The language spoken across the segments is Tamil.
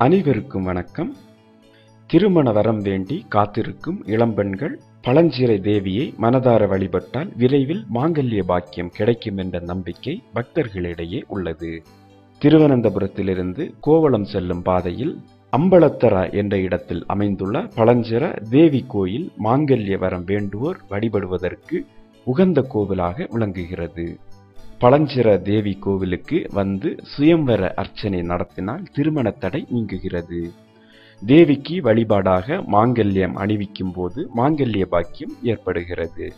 அனைவருக்கும் வணக்கம். திருமண வரம் வேண்டி காத்திருக்கும் இளம்பெண்கள் பழஞ்சிறை தேவியை மனதார வழிபட்டால் விரைவில் மாங்கல்ய பாக்கியம் கிடைக்கும் என்ற நம்பிக்கை பக்தர்களிடையே உள்ளது. திருவனந்தபுரத்திலிருந்து கோவளம் செல்லும் பாதையில் அம்பலத்தரா என்ற இடத்தில் அமைந்துள்ள பழஞ்சிற தேவி கோயில் மாங்கல்ய வரம் வேண்டுவோர் வழிபடுவதற்கு உகந்த கோவிலாக விளங்குகிறது. பழஞ்சிற தேவி கோவிலுக்கு வந்து சுயம்வர அர்ச்சனை நடத்தினால் திருமண தடை நீங்குகிறது. தேவிக்கு வழிபாடாக மாங்கல்யம் அணிவிக்கும் போது மாங்கல்ய பாக்கியம் ஏற்படுகிறது.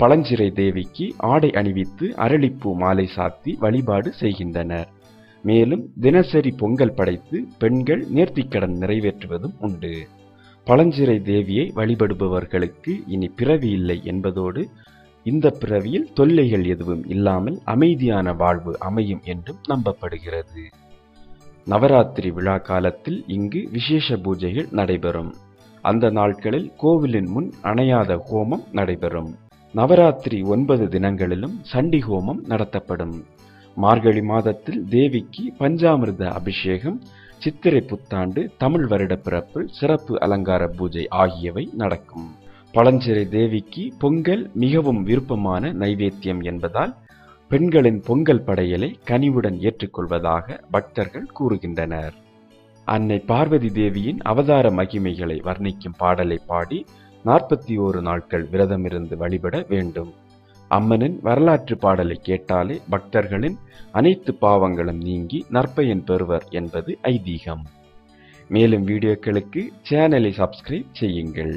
பழஞ்சிறை தேவிக்கு ஆடை அணிவித்து அரளிப்பூ மாலை சாத்தி வழிபாடு செய்கின்றனர். மேலும் தினசரி பொங்கல் படைத்து பெண்கள் நேர்த்திக்கடன் நிறைவேற்றுவதும் உண்டு. பழஞ்சிறை தேவியை வழிபடுபவர்களுக்கு இனி பிறவி இல்லை என்பதோடு இந்த பிறவியில் தொல்லைகள் எதுவும் இல்லாமல் அமைதியான வாழ்வு அமையும் என்றும் நம்பப்படுகிறது. நவராத்திரி விழா காலத்தில் இங்கு விசேஷ பூஜைகள் நடைபெறும். அந்த நாட்களில் கோவிலின் முன் அணையாத ஹோமம் நடைபெறும். நவராத்திரி ஒன்பது தினங்களிலும் சண்டி ஹோமம் நடத்தப்படும். மார்கழி மாதத்தில் தேவிக்கு பஞ்சாமிர்த அபிஷேகம் சித்திரை புத்தாண்டு தமிழ் வருட பிறப்பு சிறப்பு அலங்கார பூஜை ஆகியவை நடக்கும். பழஞ்சிறை தேவிக்கு பொங்கல் மிகவும் விருப்பமான நைவேத்தியம் என்பதால் பெண்களின் பொங்கல் படையலை கனிவுடன் ஏற்றுக்கொள்வதாக பக்தர்கள் கூறுகின்றனர். அன்னை பார்வதி தேவியின் அவதார மகிமைகளை வர்ணிக்கும் பாடலை பாடி நாற்பத்தி ஓரு நாட்கள் விரதமிருந்து வழிபட வேண்டும். அம்மனின் வரலாற்று பாடலை கேட்டாலே பக்தர்களின் அனைத்து பாவங்களும் நீங்கி நற்பயன் பெறுவர் என்பது ஐதீகம். மேலும் வீடியோக்களுக்கு சேனலை சப்ஸ்கிரைப் செய்யுங்கள்.